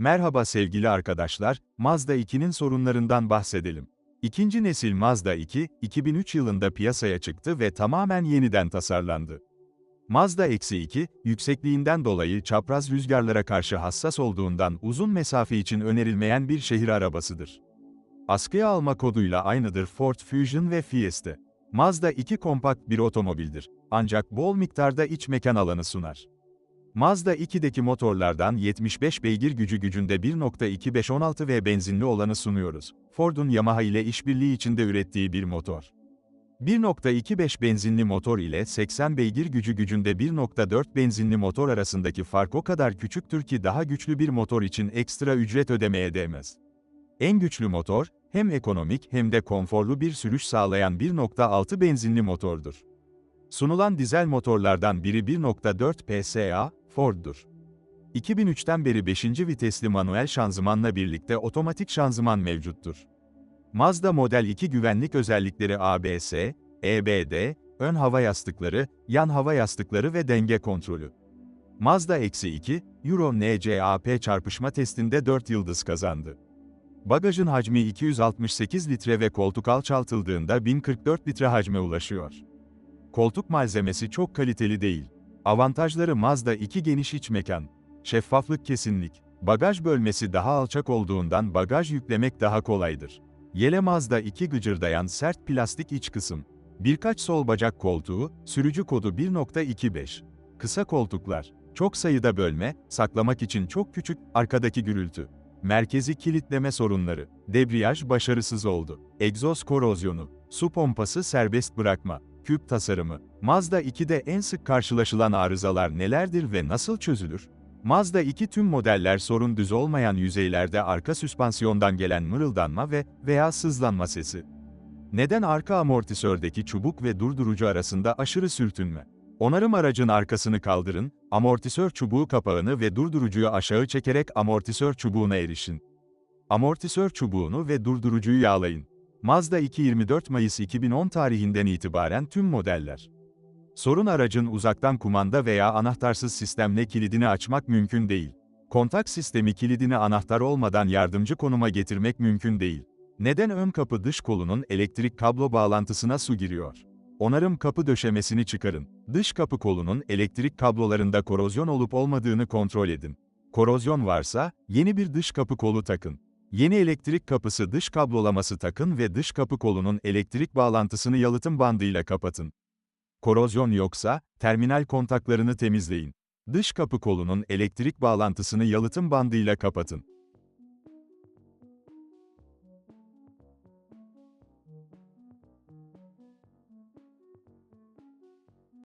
Merhaba sevgili arkadaşlar, Mazda 2'nin sorunlarından bahsedelim. İkinci nesil Mazda 2, 2003 yılında piyasaya çıktı ve tamamen yeniden tasarlandı. Mazda X2, yüksekliğinden dolayı çapraz rüzgarlara karşı hassas olduğundan uzun mesafe için önerilmeyen bir şehir arabasıdır. Askıya alma koduyla aynıdır Ford Fusion ve Fiesta. Mazda 2 kompakt bir otomobildir, ancak bol miktarda iç mekan alanı sunar. Mazda 2'deki motorlardan 75 beygir gücü gücünde 1.2516 ve benzinli olanı sunuyoruz. Ford'un Yamaha ile işbirliği içinde ürettiği bir motor. 1.25 benzinli motor ile 80 beygir gücü gücünde 1.4 benzinli motor arasındaki fark o kadar küçüktür ki daha güçlü bir motor için ekstra ücret ödemeye değmez. En güçlü motor, hem ekonomik hem de konforlu bir sürüş sağlayan 1.6 benzinli motordur. Sunulan dizel motorlardan biri 1.4 PSA, Ford'dur. 2003'ten beri 5. vitesli manuel şanzımanla birlikte otomatik şanzıman mevcuttur. Mazda Model 2 güvenlik özellikleri ABS, EBD, ön hava yastıkları, yan hava yastıkları ve denge kontrolü. Mazda X2, Euro NCAP çarpışma testinde 4 yıldız kazandı. Bagajın hacmi 268 litre ve koltuk alçaltıldığında 1044 litre hacme ulaşıyor. Koltuk malzemesi çok kaliteli değil. Avantajları Mazda 2 geniş iç mekan, şeffaflık kesinlik, bagaj bölmesi daha alçak olduğundan bagaj yüklemek daha kolaydır. Yele Mazda 2 gıcırdayan sert plastik iç kısım. Birkaç sol bacak koltuğu, sürücü kodu 1.25. Kısa koltuklar, çok sayıda bölme, saklamak için çok küçük, arkadaki gürültü. Merkezi kilitleme sorunları, debriyaj başarısız oldu. Egzoz korozyonu, su pompası serbest bırakma, küp tasarımı. Mazda 2'de en sık karşılaşılan arızalar nelerdir ve nasıl çözülür? Mazda 2 tüm modeller sorun düz olmayan yüzeylerde arka süspansiyondan gelen mırıldanma ve veya sızlanma sesi. Neden arka amortisördeki çubuk ve durdurucu arasında aşırı sürtünme? Onarım aracın arkasını kaldırın, amortisör çubuğu kapağını ve durdurucuyu aşağı çekerek amortisör çubuğuna erişin. Amortisör çubuğunu ve durdurucuyu yağlayın. Mazda 2 24 Mayıs 2010 tarihinden itibaren tüm modeller. Sorun aracın uzaktan kumanda veya anahtarsız sistemle kilidini açmak mümkün değil. Kontak sistemi kilidini anahtar olmadan yardımcı konuma getirmek mümkün değil. Neden ön kapı dış kolunun elektrik kablo bağlantısına su giriyor? Onarım kapı döşemesini çıkarın. Dış kapı kolunun elektrik kablolarında korozyon olup olmadığını kontrol edin. Korozyon varsa, yeni bir dış kapı kolu takın. Yeni elektrik kapısı dış kablolaması takın ve dış kapı kolunun elektrik bağlantısını yalıtım bandıyla kapatın. Korozyon yoksa, terminal kontaklarını temizleyin. Dış kapı kolunun elektrik bağlantısını yalıtım bandıyla kapatın.